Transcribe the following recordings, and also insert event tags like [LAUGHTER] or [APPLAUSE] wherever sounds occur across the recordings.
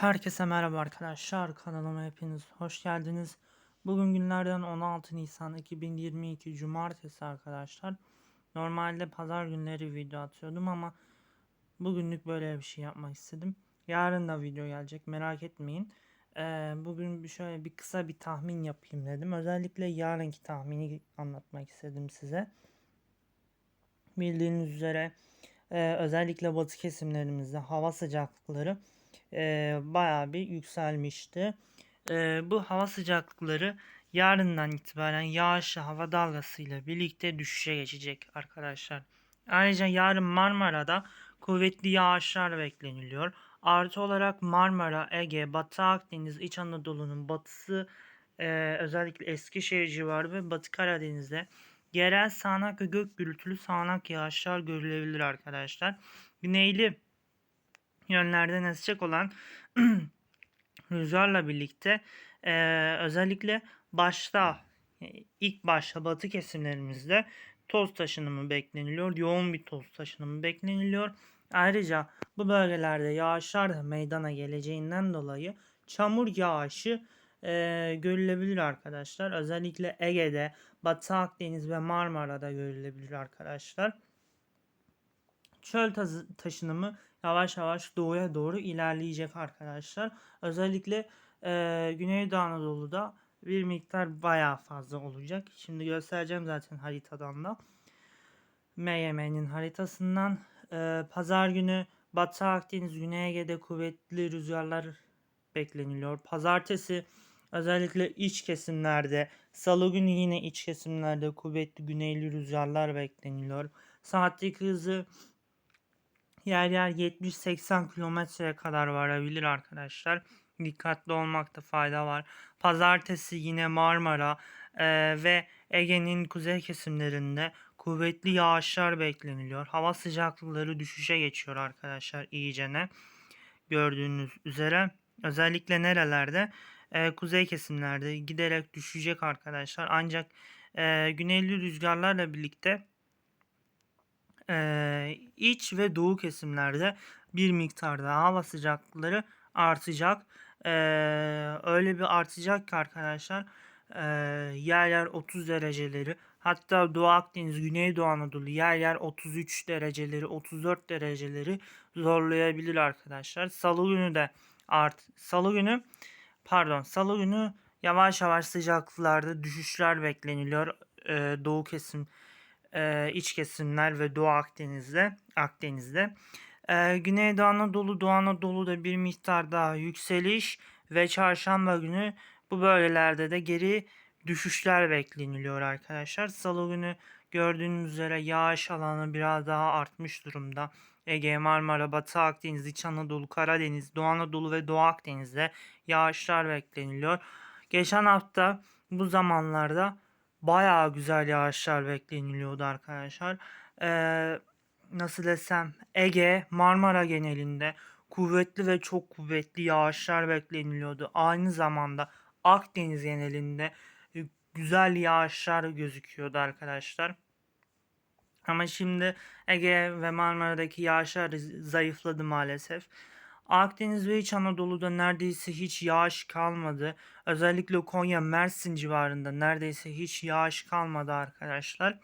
Herkese merhaba arkadaşlar. Kanalıma hepiniz hoş geldiniz. Bugün günlerden 16 Nisan 2022 Cumartesi arkadaşlar. Normalde pazar günleri video atıyordum ama bugünlük böyle bir şey yapmak istedim. Yarın da video gelecek merak etmeyin. Ee, bugün şöyle bir kısa bir tahmin yapayım dedim. Özellikle yarınki tahmini anlatmak istedim size. Bildiğiniz üzere e, özellikle batı kesimlerimizde hava sıcaklıkları e, bayağı bir yükselmişti. E, bu hava sıcaklıkları yarından itibaren yağışlı hava dalgasıyla birlikte düşüşe geçecek arkadaşlar. Ayrıca yarın Marmara'da kuvvetli yağışlar bekleniliyor. Artı olarak Marmara, Ege, Batı Akdeniz, İç Anadolu'nun batısı e, özellikle Eskişehir civarı ve Batı Karadeniz'de yerel sağanak ve gök gürültülü sağanak yağışlar görülebilir arkadaşlar. Güneyli yönlerden esecek olan [CLEARS THROAT] rüzgarla birlikte e, özellikle başta e, ilk başta batı kesimlerimizde toz taşınımı bekleniliyor. Yoğun bir toz taşınımı bekleniliyor. Ayrıca bu bölgelerde yağışlar da meydana geleceğinden dolayı çamur yağışı e, görülebilir arkadaşlar. Özellikle Ege'de, Batı Akdeniz ve Marmara'da görülebilir arkadaşlar. Çöl taşınımı yavaş yavaş doğuya doğru ilerleyecek arkadaşlar. Özellikle e, Güneydoğu Anadolu'da bir miktar bayağı fazla olacak. Şimdi göstereceğim zaten haritadan da. MYM'nin haritasından e, pazar günü Batı Akdeniz, Güney Ege'de kuvvetli rüzgarlar bekleniliyor. Pazartesi özellikle iç kesimlerde, salı günü yine iç kesimlerde kuvvetli güneyli rüzgarlar bekleniliyor. Saatlik hızı yer yer 70-80 kilometreye kadar varabilir arkadaşlar. Dikkatli olmakta fayda var. Pazartesi yine Marmara e, ve Ege'nin kuzey kesimlerinde kuvvetli yağışlar bekleniliyor. Hava sıcaklıkları düşüşe geçiyor arkadaşlar iyicene. Gördüğünüz üzere özellikle nerelerde? E, kuzey kesimlerde giderek düşecek arkadaşlar. Ancak e, güneyli rüzgarlarla birlikte e, iç ve doğu kesimlerde bir miktarda hava sıcaklıkları artacak. E, öyle bir artacak ki arkadaşlar e, yer yer 30 dereceleri hatta Doğu Akdeniz, Güneydoğu Anadolu yer yer 33 dereceleri 34 dereceleri zorlayabilir arkadaşlar. Salı günü de art Salı günü pardon Salı günü yavaş yavaş sıcaklıklarda düşüşler bekleniliyor. E, doğu kesim e, iç kesimler ve Doğu Akdeniz'de Akdeniz'de. E, Güneydoğu Anadolu, Doğu Anadolu'da bir miktar daha yükseliş ve çarşamba günü bu bölgelerde de geri düşüşler bekleniliyor arkadaşlar. Salı günü gördüğünüz üzere yağış alanı biraz daha artmış durumda. Ege, Marmara, Batı Akdeniz, İç Anadolu, Karadeniz, Doğu Anadolu ve Doğu Akdeniz'de yağışlar bekleniliyor. Geçen hafta bu zamanlarda bayağı güzel yağışlar bekleniliyordu arkadaşlar. Ee, nasıl desem Ege, Marmara genelinde kuvvetli ve çok kuvvetli yağışlar bekleniliyordu. Aynı zamanda Akdeniz genelinde e, güzel yağışlar gözüküyordu arkadaşlar. Ama şimdi Ege ve Marmara'daki yağışlar zayıfladı maalesef. Akdeniz ve İç Anadolu'da neredeyse hiç yağış kalmadı. Özellikle Konya, Mersin civarında neredeyse hiç yağış kalmadı arkadaşlar.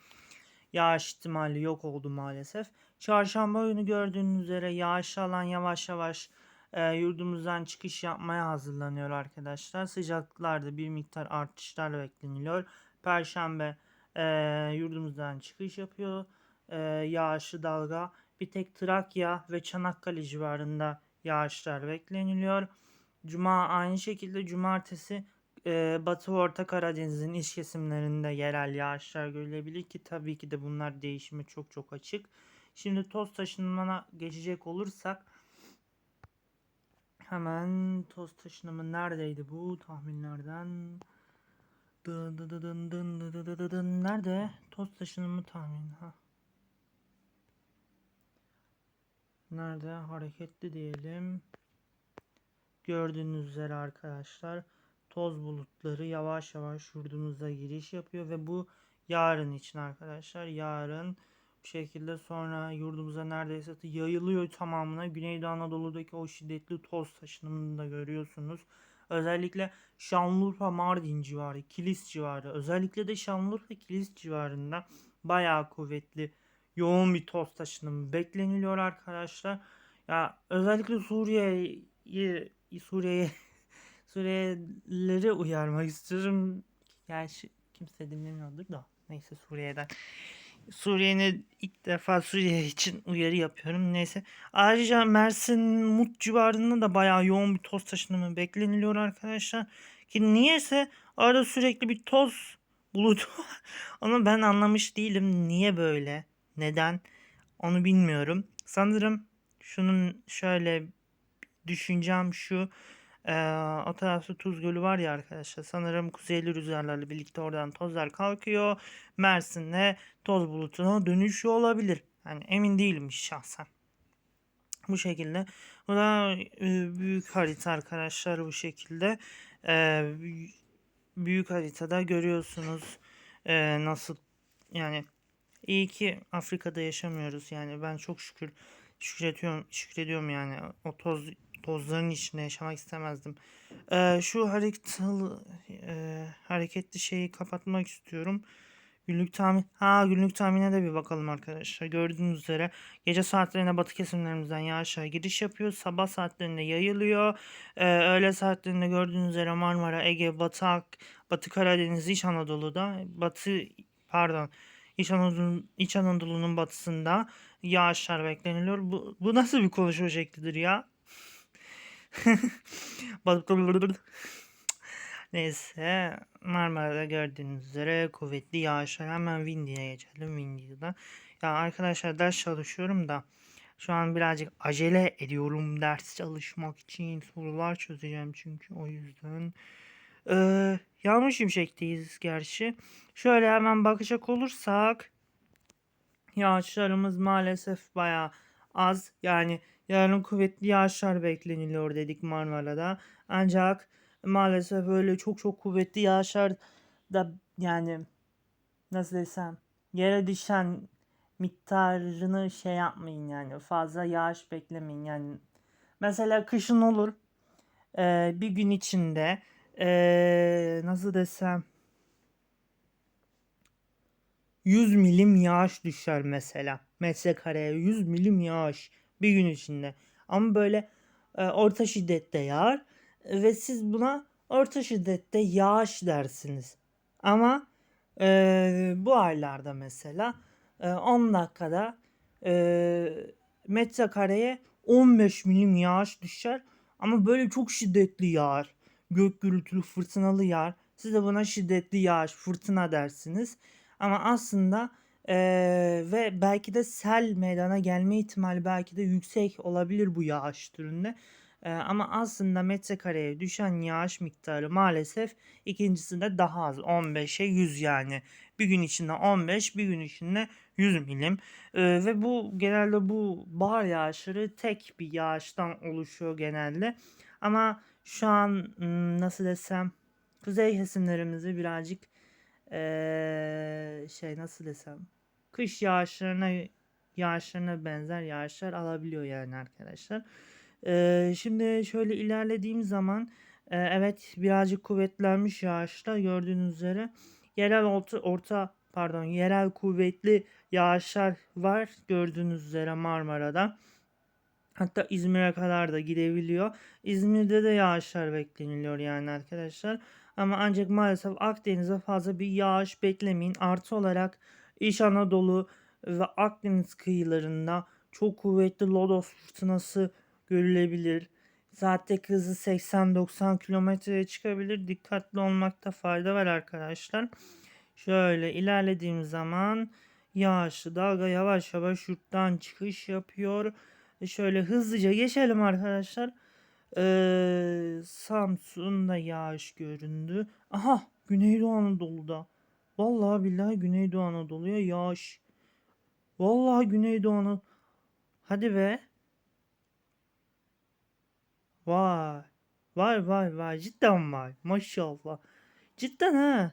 Yağış ihtimali yok oldu maalesef. Çarşamba günü gördüğünüz üzere yağış alan yavaş yavaş e, yurdumuzdan çıkış yapmaya hazırlanıyor arkadaşlar. Sıcaklıklarda bir miktar artışlar bekleniliyor. Perşembe e, yurdumuzdan çıkış yapıyor. E, yağışlı dalga bir tek Trakya ve Çanakkale civarında yağışlar bekleniliyor. Cuma aynı şekilde cumartesi e, Batı Orta Karadeniz'in iç kesimlerinde yerel yağışlar görülebilir ki tabii ki de bunlar değişimi çok çok açık. Şimdi toz taşınmana geçecek olursak hemen toz taşınımı neredeydi bu tahminlerden? Dın dın dın dın dın dın dın dın. Nerede? Toz taşınımı tahmini. Ha. Nerede? Hareketli diyelim. Gördüğünüz üzere arkadaşlar toz bulutları yavaş yavaş yurdumuza giriş yapıyor ve bu yarın için arkadaşlar. Yarın Bu şekilde sonra yurdumuza neredeyse yayılıyor tamamına. Güneydoğu Anadolu'daki o şiddetli toz taşınımını da görüyorsunuz. Özellikle Şanlıurfa Mardin civarı, Kilis civarı, özellikle de Şanlıurfa Kilis civarında bayağı kuvvetli yoğun bir toz taşınımı bekleniliyor arkadaşlar. Ya özellikle Suriye'yi Suriye'ye [LAUGHS] Suriyelileri uyarmak istiyorum. Gerçi kimse dinlemiyordur da. Neyse Suriye'den. Suriye'nin ilk defa Suriye için uyarı yapıyorum. Neyse. Ayrıca Mersin Mut civarında da bayağı yoğun bir toz taşınımı bekleniliyor arkadaşlar. Ki niyeyse arada sürekli bir toz bulutu. [LAUGHS] Onu ben anlamış değilim. Niye böyle? Neden? Onu bilmiyorum. Sanırım şunun şöyle düşüncem şu. Ee, o tarafta Tuz Gölü var ya arkadaşlar. Sanırım kuzeyli rüzgarlarla birlikte oradan tozlar kalkıyor. Mersin'de toz bulutuna dönüşüyor olabilir. Yani emin değilim şahsen. Bu şekilde. Bu da e, büyük harita arkadaşlar bu şekilde. Ee, büyük haritada görüyorsunuz e, nasıl yani iyi ki Afrika'da yaşamıyoruz yani ben çok şükür şükrediyorum şükrediyorum yani o toz tozların içinde yaşamak istemezdim. Ee, şu haritalı e, hareketli şeyi kapatmak istiyorum. Günlük tahmin. Ha günlük tahmine de bir bakalım arkadaşlar. Gördüğünüz üzere gece saatlerinde batı kesimlerimizden yağışlar giriş yapıyor. Sabah saatlerinde yayılıyor. Ee, öğle saatlerinde gördüğünüz üzere Marmara, Ege, Batı, Batı Karadeniz, İç Anadolu'da, Batı pardon İç, Anadolu, İç Anadolu'nun batısında yağışlar bekleniliyor. Bu, bu nasıl bir konuşma şeklidir ya? [LAUGHS] Neyse Marmara'da gördüğünüz üzere kuvvetli yağışlar. Hemen Windy'ye geçelim Windy'den. Ya arkadaşlar ders çalışıyorum da şu an birazcık acele ediyorum ders çalışmak için. Sorular çözeceğim çünkü o yüzden. Ee, yağmur şimşekteyiz gerçi. Şöyle hemen bakacak olursak yağışlarımız maalesef baya az. Yani yarın kuvvetli yağışlar bekleniliyor dedik Marmara'da. Ancak maalesef öyle çok çok kuvvetli yağışlar da yani nasıl desem yere düşen miktarını şey yapmayın yani fazla yağış beklemeyin yani mesela kışın olur ee, bir gün içinde ee, nasıl desem 100 milim yağış düşer mesela metrekareye 100 milim yağış bir gün içinde ama böyle e, orta şiddette yağar ve siz buna orta şiddette yağış dersiniz. Ama e, bu aylarda mesela e, 10 dakikada e, metrekareye 15 milim yağış düşer. Ama böyle çok şiddetli yağar. Gök gürültülü fırtınalı yağar. Siz de buna şiddetli yağış, fırtına dersiniz. Ama aslında e, ve belki de sel meydana gelme ihtimali belki de yüksek olabilir bu yağış türünde. Ee, ama aslında metrekareye düşen yağış miktarı maalesef ikincisinde daha az. 15'e 100 yani. Bir gün içinde 15, bir gün içinde 100 milim. Ee, ve bu genelde bu bahar yağışları tek bir yağıştan oluşuyor genelde. Ama şu an nasıl desem kuzey kesimlerimizi birazcık ee, şey nasıl desem kış yağışlarına yağışlarına benzer yağışlar alabiliyor yani arkadaşlar. Ee, şimdi şöyle ilerlediğim zaman e, evet birazcık kuvvetlenmiş yağışlar gördüğünüz üzere yerel orta, orta pardon yerel kuvvetli yağışlar var gördüğünüz üzere Marmara'da. Hatta İzmir'e kadar da gidebiliyor. İzmir'de de yağışlar bekleniliyor yani arkadaşlar. Ama ancak maalesef Akdeniz'e fazla bir yağış beklemeyin. Artı olarak İç Anadolu ve Akdeniz kıyılarında çok kuvvetli lodos fırtınası görülebilir. Saatteki hızı 80-90 kilometreye çıkabilir. Dikkatli olmakta fayda var arkadaşlar. Şöyle ilerlediğim zaman yağışlı dalga yavaş yavaş yurttan çıkış yapıyor. Şöyle hızlıca geçelim arkadaşlar. Ee, Samsun'da yağış göründü. Aha Güneydoğu Anadolu'da. Vallahi billahi Güneydoğu Anadolu'ya yağış. Vallahi Güneydoğu Anadolu. Hadi be. Vay. Vay vay vay. Cidden vay. Maşallah. Cidden ha.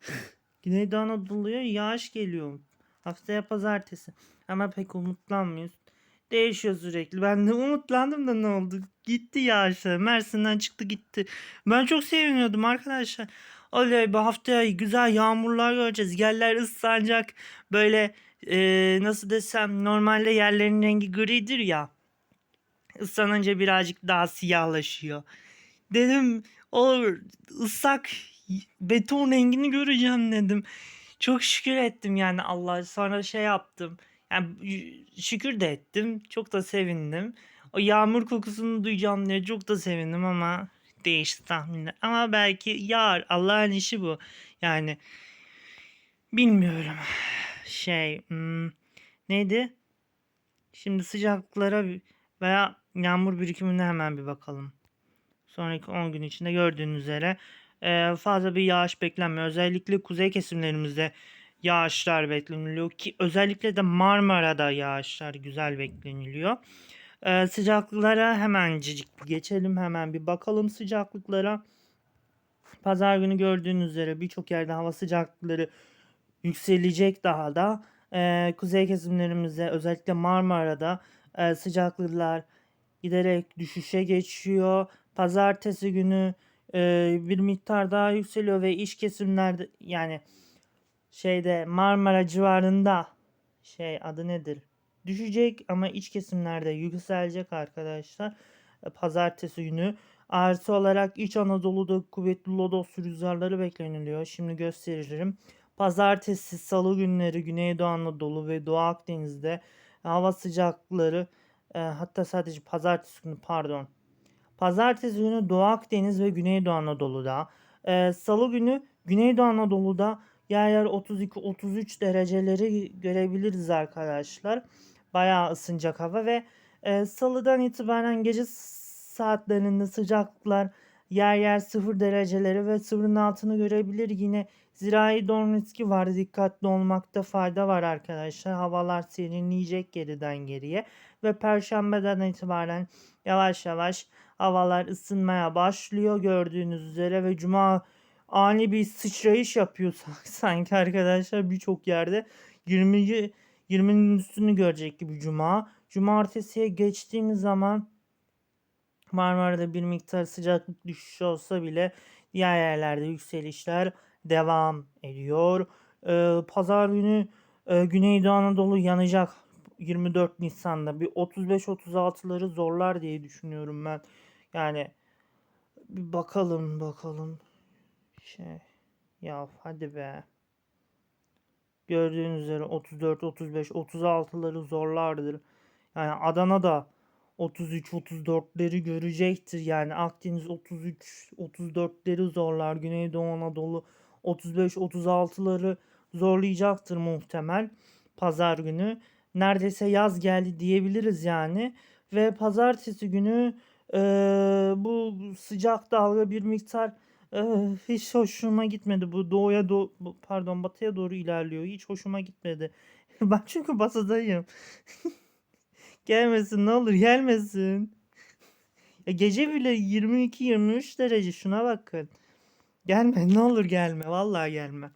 [LAUGHS] Güneydoğu Anadolu'ya yağış geliyor. Haftaya pazartesi. Ama pek umutlanmıyoruz. Değişiyor sürekli. Ben de umutlandım da ne oldu? Gitti yağışlar. Mersin'den çıktı gitti. Ben çok seviniyordum arkadaşlar. Oley bu haftaya güzel yağmurlar göreceğiz. Yerler ıslanacak. Böyle eee, nasıl desem normalde yerlerin rengi gridir ya. Islanınca birazcık daha siyahlaşıyor. Dedim o ıslak beton rengini göreceğim dedim. Çok şükür ettim yani Allah sonra şey yaptım. Yani şükür de ettim. Çok da sevindim. O yağmur kokusunu duyacağım diye çok da sevindim ama değişti tahminler. Ama belki yağar. Allah'ın işi bu. Yani bilmiyorum. Şey hmm, neydi? Şimdi sıcaklıklara bir- veya yağmur birikimine hemen bir bakalım. Sonraki 10 gün içinde gördüğünüz üzere fazla bir yağış beklenmiyor. Özellikle kuzey kesimlerimizde yağışlar bekleniliyor ki özellikle de Marmara'da yağışlar güzel bekleniliyor. E, sıcaklıklara hemencik geçelim hemen bir bakalım sıcaklıklara. Pazar günü gördüğünüz üzere birçok yerde hava sıcaklıkları yükselecek daha da. E, kuzey kesimlerimizde özellikle Marmara'da e, sıcaklıklar giderek düşüşe geçiyor. Pazartesi günü e, bir miktar daha yükseliyor ve iç kesimlerde yani şeyde Marmara civarında şey adı nedir? Düşecek ama iç kesimlerde yükselecek arkadaşlar. E, Pazartesi günü artı olarak İç Anadolu'da kuvvetli lodos rüzgarları bekleniliyor. Şimdi gösteririm. Pazartesi, salı günleri Güneydoğu Anadolu ve Doğu Akdeniz'de hava sıcaklıkları e, hatta sadece pazartesi günü pardon. Pazartesi günü Doğu Akdeniz ve Güneydoğu Anadolu'da. e, Salı günü Güneydoğu Anadolu'da yer yer 32-33 dereceleri görebiliriz arkadaşlar. Bayağı ısınacak hava ve e, Salıdan itibaren gece saatlerinde sıcaklıklar yer yer 0 dereceleri ve sıfırın altını görebilir. Yine zirai don riski var. Dikkatli olmakta fayda var arkadaşlar. Havalar serinleyecek geriden geriye ve perşembeden itibaren yavaş yavaş havalar ısınmaya başlıyor gördüğünüz üzere ve cuma ani bir sıçrayış yapıyor [LAUGHS] sanki arkadaşlar birçok yerde 20 20'nin üstünü görecek gibi cuma. Cumartesiye geçtiğimiz zaman Marmara'da bir miktar sıcaklık düşüşü olsa bile diğer yerlerde yükselişler devam ediyor. Ee, Pazar günü e, Güneydoğu Anadolu yanacak 24 Nisan'da bir 35-36'ları zorlar diye düşünüyorum ben. Yani bir bakalım bakalım. Şey ya hadi be. Gördüğünüz üzere 34, 35, 36'ları zorlardır. Yani Adana'da 33, 34'leri görecektir. Yani Akdeniz 33, 34'leri zorlar. Güneydoğu Anadolu 35, 36'ları zorlayacaktır muhtemel. Pazar günü. Neredeyse yaz geldi diyebiliriz yani. Ve pazartesi günü eee, bu sıcak dalga bir miktar hiç hoşuma gitmedi. Bu doğuya do- pardon batıya doğru ilerliyor. Hiç hoşuma gitmedi. [LAUGHS] Ben çünkü batıdayım. [LAUGHS] Gelmesin ne olur gelmesin. Ya gece bile 22-23 derece şuna bakın. Gelme ne olur gelme vallahi gelme.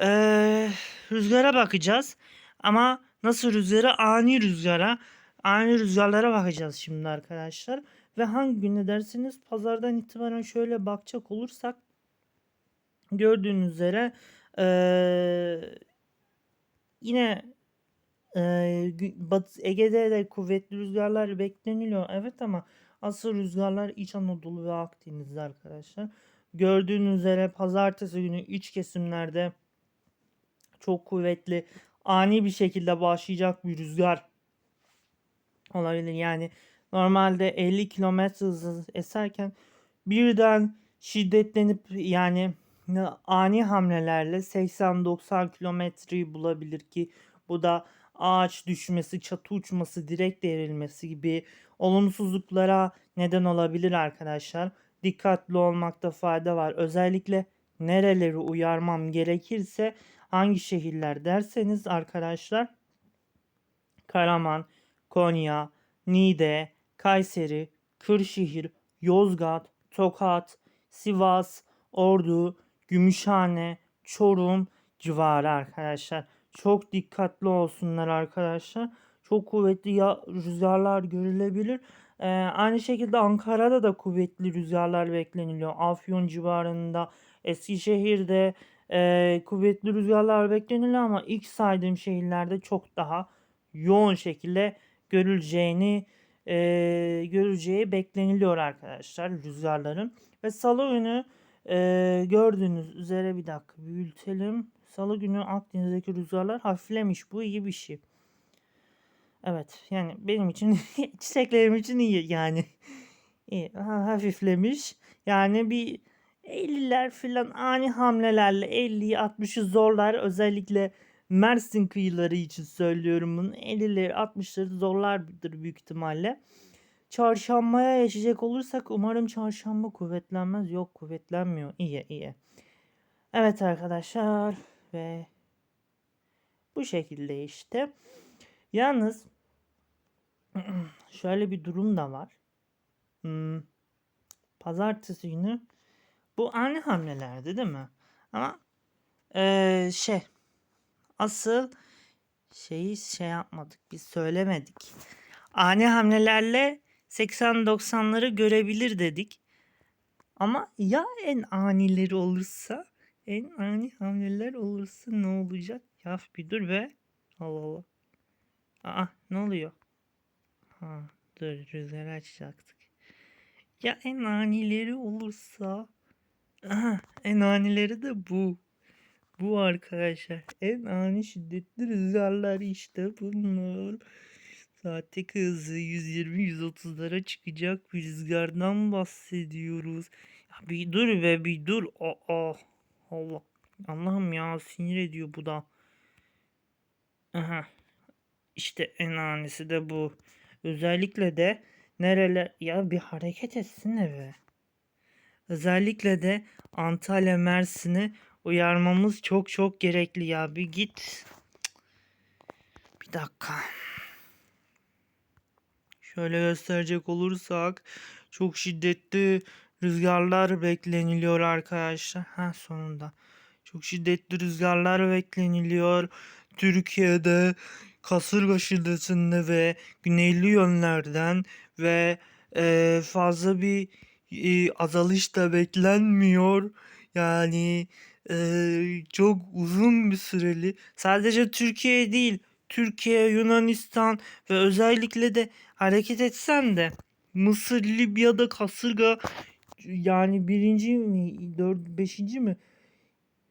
Ee, rüzgara bakacağız. Ama nasıl rüzgara? Ani rüzgara. Ani rüzgarlara bakacağız şimdi arkadaşlar. Ve hangi günde derseniz pazardan itibaren şöyle bakacak olursak gördüğünüz üzere ee, yine ee, Batı Ege'de de kuvvetli rüzgarlar bekleniliyor. Evet ama asıl rüzgarlar İç Anadolu ve Akdeniz'de arkadaşlar. Gördüğünüz üzere pazartesi günü iç kesimlerde çok kuvvetli ani bir şekilde başlayacak bir rüzgar olabilir. Yani normalde 50 kilometre hızı eserken birden şiddetlenip yani ani hamlelerle 80-90 kilometreyi bulabilir ki bu da ağaç düşmesi, çatı uçması, direk devrilmesi gibi olumsuzluklara neden olabilir arkadaşlar. Dikkatli olmakta fayda var. Özellikle nereleri uyarmam gerekirse hangi şehirler derseniz arkadaşlar Karaman, Konya, Niğde, Kayseri, Kırşehir, Yozgat, Tokat, Sivas, Ordu, Gümüşhane, Çorum civarı arkadaşlar. çok dikkatli olsunlar arkadaşlar. Çok kuvvetli rüzgarlar görülebilir. Ee, aynı şekilde Ankara'da da kuvvetli rüzgarlar bekleniliyor. Afyon civarında, Eskişehir'de e, kuvvetli rüzgarlar bekleniliyor ama ilk saydığım şehirlerde çok daha yoğun şekilde görüleceğini e, görüleceği bekleniliyor arkadaşlar rüzgarların. Ve salı günü e, gördüğünüz üzere bir dakika büyütelim. Salı günü Akdeniz'deki rüzgarlar hafiflemiş. Bu iyi bir şey. Evet yani benim için [LAUGHS] çiçeklerim için iyi yani. İyi, ha- hafiflemiş. Yani bir 50'ler falan ani hamlelerle 50'yi 60'ı zorlar. Özellikle Mersin kıyıları için söylüyorum bunu. 50'leri 60'ları zorlardır büyük ihtimalle. Çarşambaya geçecek olursak umarım çarşamba kuvvetlenmez. Yok kuvvetlenmiyor. İyi iyi. Evet arkadaşlar ve bu şekilde işte. Yalnız [CLEARS THROAT] şöyle bir durum da var. Hmm, pazartesi günü bu ani hamlelerdi değil mi? Ama eee, şey asıl şeyi şey yapmadık biz söylemedik. Ani hamlelerle 80-90'ları görebilir dedik. Ama ya en anileri olursa en ani hamleler olursa ne olacak? Ya bir dur be. Allah Allah. Aa ne oluyor? Ha dur rüzgarı açacaktık. Ya en anileri olursa? Aha en anileri de bu. Bu arkadaşlar. En ani şiddetli rüzgarlar işte bunlar. Saatlik hızı 120-130'lara çıkacak bir rüzgardan bahsediyoruz. Ya bir dur be bir dur. Aa, Allah. Allah'ım ya sinir ediyor bu da. Aha. İşte en anisi de bu. Özellikle de nereler ya bir hareket etsene be. Özellikle de Antalya Mersin'i uyarmamız çok çok gerekli ya. Bir git. Bir dakika. Şöyle gösterecek olursak çok şiddetli rüzgarlar bekleniliyor arkadaşlar. Ha sonunda. Çok şiddetli rüzgarlar bekleniliyor. Türkiye'de kasırga şiddetinde ve güneyli yönlerden ve e, fazla bir e, azalış da beklenmiyor. Yani e, çok uzun bir süreli sadece Türkiye değil Türkiye, Yunanistan ve özellikle de hareket etsem de Mısır, Libya'da kasırga yani birinci mi, dört, beşinci mi?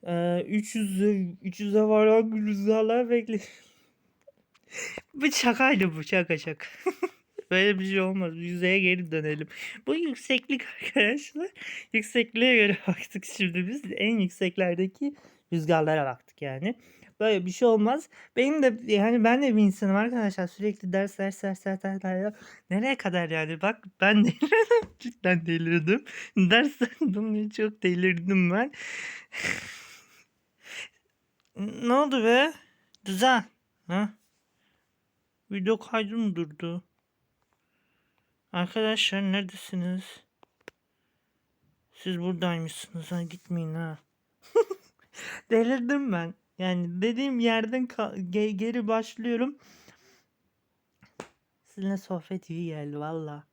Ee, 300'e 300'e varan rüzgarlar bekle. [LAUGHS] bu şakaydı bu şaka şaka. [LAUGHS] Böyle bir şey olmaz. Yüzeye geri dönelim. Bu yükseklik [LAUGHS] arkadaşlar. Yüksekliğe göre baktık şimdi biz. En yükseklerdeki rüzgarlara baktık yani. Böyle bir şey olmaz. Benim de yani ben de bir insanım arkadaşlar. Sürekli ders ders ders ders ders. ders. Nereye kadar yani? Bak ben delirdim. [LAUGHS] Cidden delirdim. Dersten dolayı çok delirdim ben. [LAUGHS] ne oldu be? Güzel. Ha? Video kaydı mı durdu? Arkadaşlar neredesiniz? Siz buradaymışsınız ha gitmeyin ha. [LAUGHS] Delirdim ben. Yani dediğim yerden ge- geri başlıyorum. Sizinle sohbet iyi geldi valla.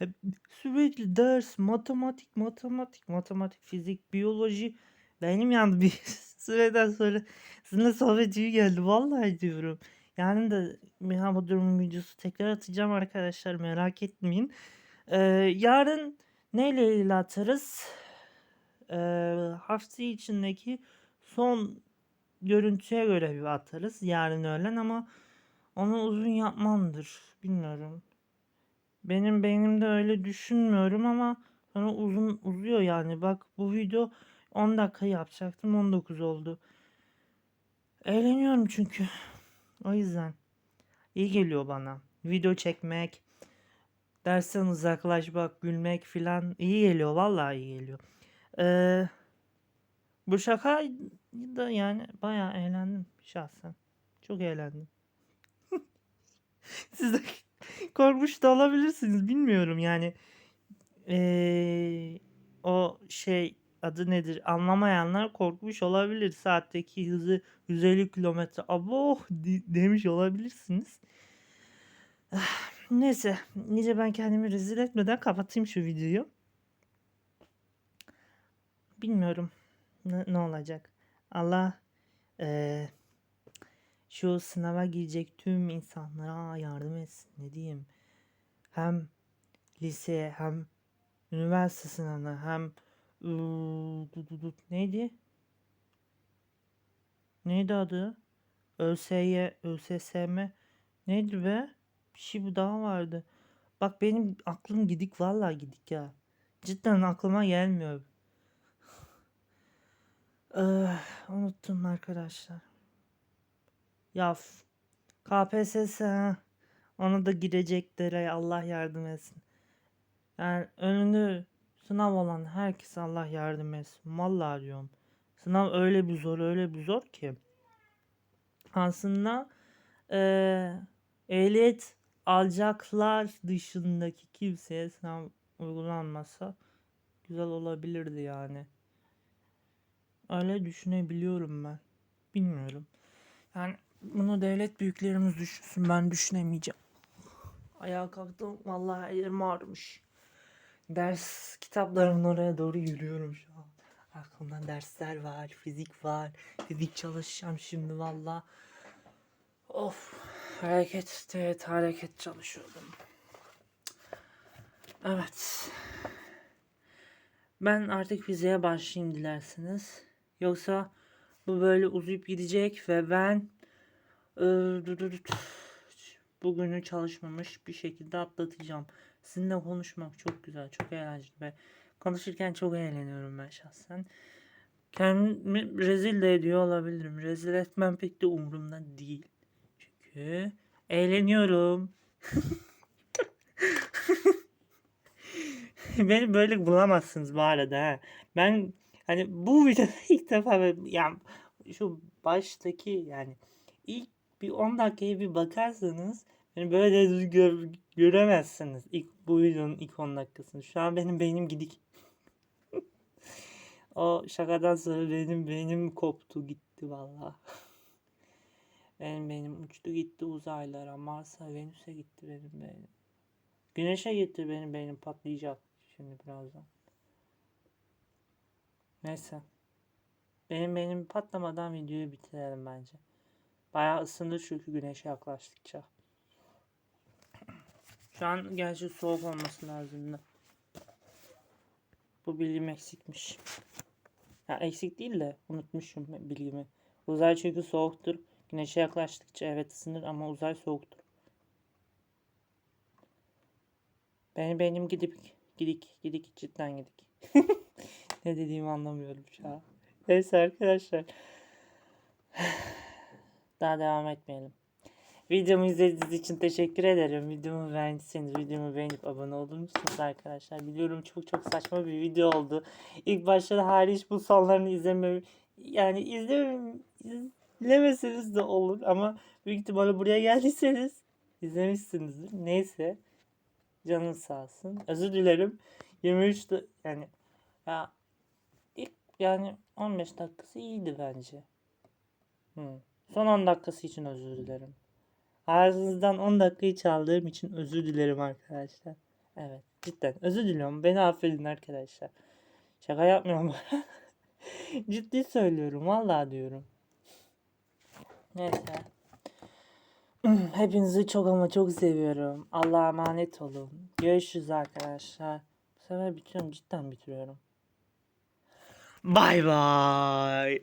[LAUGHS] Sürekli ders, matematik, matematik, matematik, fizik, biyoloji. Benim yani bir [LAUGHS] süreden sonra sizinle sohbet iyi geldi. Vallahi diyorum. Yani de Miha bu durumun videosu tekrar atacağım arkadaşlar merak etmeyin. Ee, yarın neyle ilgili atarız? Ee, hafta içindeki son görüntüye göre bir atarız yarın öğlen ama onu uzun yapmamdır. Bilmiyorum. Benim beynimde öyle düşünmüyorum ama sonra uzun uzuyor yani. Bak bu video 10 dakika yapacaktım 19 oldu. Eğleniyorum çünkü. O yüzden. iyi geliyor bana. Video çekmek, dersten uzaklaşmak, gülmek filan iyi geliyor. Vallahi iyi geliyor. Ee, bu şaka da yani bayağı eğlendim şahsen. Çok eğlendim. [LAUGHS] Siz de korkmuş da olabilirsiniz. Bilmiyorum yani. Ee, o şey adı nedir anlamayanlar korkmuş olabilir. Saatteki hızı 150 kilometre abo de- demiş olabilirsiniz. [SIGHS] Neyse nice ben kendimi rezil etmeden kapatayım şu videoyu. Bilmiyorum ne, ne olacak. Allah eee, şu sınava girecek tüm insanlara yardım etsin. Ne diyeyim? Hem liseye hem üniversite sınavına hem neydi? Neydi adı? ÖSY, ÖSSM neydi be? Bir şey bu daha vardı. Bak benim aklım gidik vallahi gidik ya. Cidden aklıma gelmiyor. Eh, [SIGHS] unuttum arkadaşlar. Ya KPSS. Ona da girecekleri Allah yardım etsin. Yani önünü sınav olan herkese Allah yardım etsin. Vallahi diyorum. Sınav öyle bir zor öyle bir zor ki. Aslında eee ehliyet alacaklar dışındaki kimseye sınav uygulanmasa güzel olabilirdi yani. Öyle düşünebiliyorum ben. Bilmiyorum. Yani bunu devlet büyüklerimiz düşünsün. Ben düşünemeyeceğim. Ayağa kalktım. Vallahi elim ağrımış. Ders kitaplarımın oraya doğru yürüyorum şu an. Aklımda dersler var, fizik var. Fizik çalışacağım şimdi valla. Of. Hareket, evet hareket çalışıyordum. Evet. Ben artık fizeye başlayayım dilerseniz. Yoksa bu böyle uzayıp gidecek ve ben eee, bugünü çalışmamış bir şekilde atlatacağım. Sizinle konuşmak çok güzel, çok eğlenceli ve konuşurken çok eğleniyorum ben şahsen. Kendimi rezil de ediyor olabilirim. Rezil etmem pek de umurumda değil. Çünkü eğleniyorum. [LAUGHS] Beni böyle bulamazsınız bu arada. ha. Ben hani bu videoda [LAUGHS] ilk defa yani şu baştaki yani ilk bir 10 dakikaya bir bakarsanız beni böyle gör- göremezsiniz. İlk bu videonun ilk 10 dakikasını. Şu an benim beynim gidik. [LAUGHS] O şakadan sonra benim beynim koptu gitti vallahi. [LAUGHS] Benim beynim uçtu gitti uzaylara, Mars'a, Venüs'e gitti benim beynim. Güneşe gitti benim beynim patlayacak şimdi birazdan. Neyse. Benim beynim patlamadan videoyu bitirelim bence. Bayağı ısındı çünkü güneşe yaklaştıkça. Şu an gerçi soğuk olması lazımdı. Bu bilgim eksikmiş. Ya eksik değil de unutmuşum bilgimi. Uzay çünkü soğuktur. Güneşe yaklaştıkça evet ısınır ama uzay soğuktur. Benim benim gidip gidik gidik cidden gidik. [LAUGHS] ne dediğimi anlamıyorum şu an. Neyse arkadaşlar. [SIGHS] Daha devam etmeyelim. Videomu izlediğiniz için teşekkür ederim. Videomu beğendiyseniz videomu beğenip abone olur musunuz arkadaşlar? Biliyorum çok çok saçma bir video oldu. İlk başta hariç bu sonlarını izlemem yani izlemem izlemeseniz de olur ama büyük ihtimalle buraya geldiyseniz izlemişsinizdir. Neyse. Canın sağ olsun. Özür dilerim. 23 da yani ya ilk yani 15 dakikası iyiydi bence. Hı. Son 10 dakikası için özür dilerim. Ağzınızdan 10 dakikayı çaldığım için özür dilerim arkadaşlar. Evet cidden özür diliyorum. Beni affedin arkadaşlar. Şaka yapmıyorum. [LAUGHS] Ciddi söylüyorum. Vallahi diyorum. Neyse. [CLEARS THROAT] Hepinizi çok ama çok seviyorum. Allah'a emanet olun. Görüşürüz arkadaşlar. Bu sefer bitiriyorum. Cidden bitiriyorum. Bay bay.